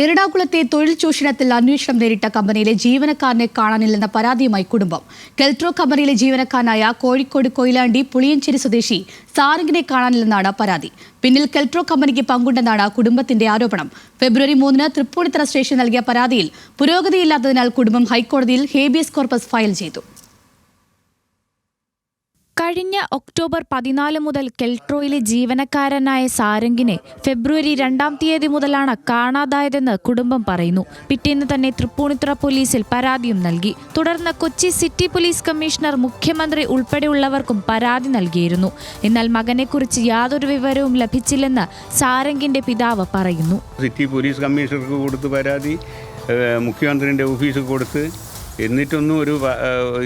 എറണാകുളത്തെ തൊഴിൽ ചൂഷണത്തിൽ അന്വേഷണം നേരിട്ട കമ്പനിയിലെ ജീവനക്കാരനെ കാണാനില്ലെന്ന പരാതിയുമായി കുടുംബം. കെൽട്രോ കമ്പനിയിലെ ജീവനക്കാരനായ കോഴിക്കോട് കൊയിലാണ്ടി പുളിയഞ്ചേരി സ്വദേശി സാരംഗിനെ കാണാനില്ലെന്നാണ് പരാതി. പിന്നിൽ കെൽട്രോ കമ്പനിക്ക് പങ്കുണ്ടെന്നാണ് കുടുംബത്തിന്റെ ആരോപണം. ഫെബ്രുവരി മൂന്നിന് തൃപ്പൂണിത്തറ സ്റ്റേഷൻ നൽകിയ പരാതിയിൽ പുരോഗതിയില്ലാത്തതിനാൽ കുടുംബം ഹൈക്കോടതിയിൽ ഹേബിയസ് കോർപ്പസ് ഫയൽ ചെയ്തു. കഴിഞ്ഞ ഒക്ടോബർ പതിനാല് മുതൽ കെൽട്രോയിലെ ജീവനക്കാരനായ സാരംഗിനെ ഫെബ്രുവരി രണ്ടാം തീയതി മുതലാണ് കാണാതായതെന്ന് കുടുംബം പറയുന്നു. പിറ്റേന്ന് തന്നെ തൃപ്പൂണിത്തുറ പോലീസിൽ പരാതിയും നൽകി. തുടർന്ന് കൊച്ചി സിറ്റി പോലീസ് കമ്മീഷണർ മുഖ്യമന്ത്രി ഉൾപ്പെടെയുള്ളവർക്കും പരാതി നൽകിയിരുന്നു. എന്നാൽ മകനെക്കുറിച്ച് യാതൊരു വിവരവും ലഭിച്ചില്ലെന്ന് സാരംഗിന്റെ പിതാവ് പറയുന്നു. സിറ്റി പോലീസ് കമ്മീഷണർക്ക് കൊടുത്ത് പരാതി മുഖ്യമന്ത്രിയുടെ ഓഫീസിൽ കൊടുത്ത്. എന്നിട്ടൊന്നും ഒരു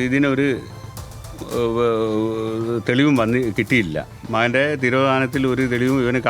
ഇതിനൊരു തെളിവും വന്ന് കിട്ടിയില്ല. മകന്റെ തിരോധാനത്തിൽ ഒരു തെളിവും ഇവന്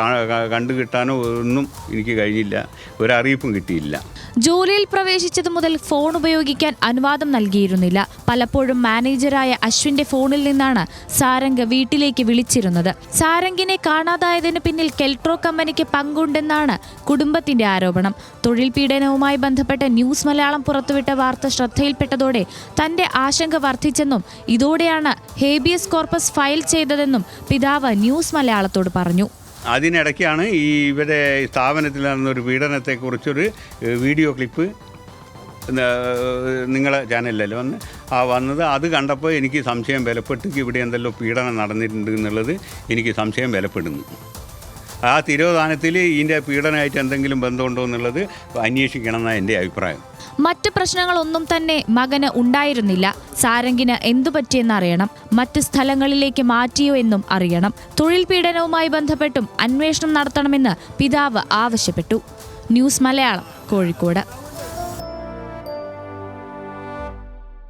കണ്ടു കിട്ടാനോ ഒന്നും എനിക്ക് കഴിഞ്ഞില്ല. ഒരറിയിപ്പും കിട്ടിയില്ല. ജോലിയിൽ പ്രവേശിച്ചത് മുതൽ ഫോൺ ഉപയോഗിക്കാൻ അനുവാദം നൽകിയിരുന്നില്ല. പലപ്പോഴും മാനേജറായ അശ്വിന്റെ ഫോണിൽ നിന്നാണ് സാരംഗ് വീട്ടിലേക്ക് വിളിച്ചിരുന്നത്. സാരംഗിനെ കാണാതായതിനു പിന്നിൽ കെൽട്രോ കമ്പനിക്ക് പങ്കുണ്ടെന്നാണ് കുടുംബത്തിന്റെ ആരോപണം. തൊഴിൽ പീഡനവുമായി ബന്ധപ്പെട്ട ന്യൂസ് മലയാളം പുറത്തുവിട്ട വാർത്ത ശ്രദ്ധയിൽപ്പെട്ടതോടെ തന്റെ ആശങ്ക വർദ്ധിച്ചെന്നും ഇതോടെയാണ് ഹേബിയസ് കോർപ്പസ് ഫയൽ ചെയ്തതെന്നും പിതാവ് ന്യൂസ് മലയാളത്തോട് പറഞ്ഞു. അതിനിടയ്ക്കാണ് ഈ ഇവരെ സ്ഥാപനത്തിൽ നടന്നൊരു പീഡനത്തെക്കുറിച്ചൊരു കുറിച്ചൊരു വീഡിയോ ക്ലിപ്പ് നിങ്ങളെ ചാനലിലല്ലേ വന്ന് ആ വന്നത്. അത് കണ്ടപ്പോൾ എനിക്ക് സംശയം ബലപ്പെട്ട് ഇവിടെ എന്തെല്ലോ പീഡനം നടന്നിട്ടുണ്ട് എന്നുള്ളത് എനിക്ക് സംശയം ബലപ്പെടുന്നു. ആ തിരോധാനത്തിൽ ഇതിന്റെ പീഡനമായിട്ട് എന്തെങ്കിലും ബന്ധമുണ്ടോ എന്നുള്ളത് അന്വേഷിക്കണം എന്നാണ് എന്റെ അഭിപ്രായം. മറ്റ് പ്രശ്നങ്ങളൊന്നും തന്നെ മകന് ഉണ്ടായിരുന്നില്ല. സാരംഗിന് എന്തു പറ്റിയെന്നറിയണം മറ്റ് സ്ഥലങ്ങളിലേക്ക് മാറ്റിയോ എന്നും അറിയണം. തൊഴിൽ പീഡനവുമായി ബന്ധപ്പെട്ടും അന്വേഷണം നടത്തണമെന്ന് പിതാവ് ആവശ്യപ്പെട്ടു. ന്യൂസ് മലയാളം കോഴിക്കോട്.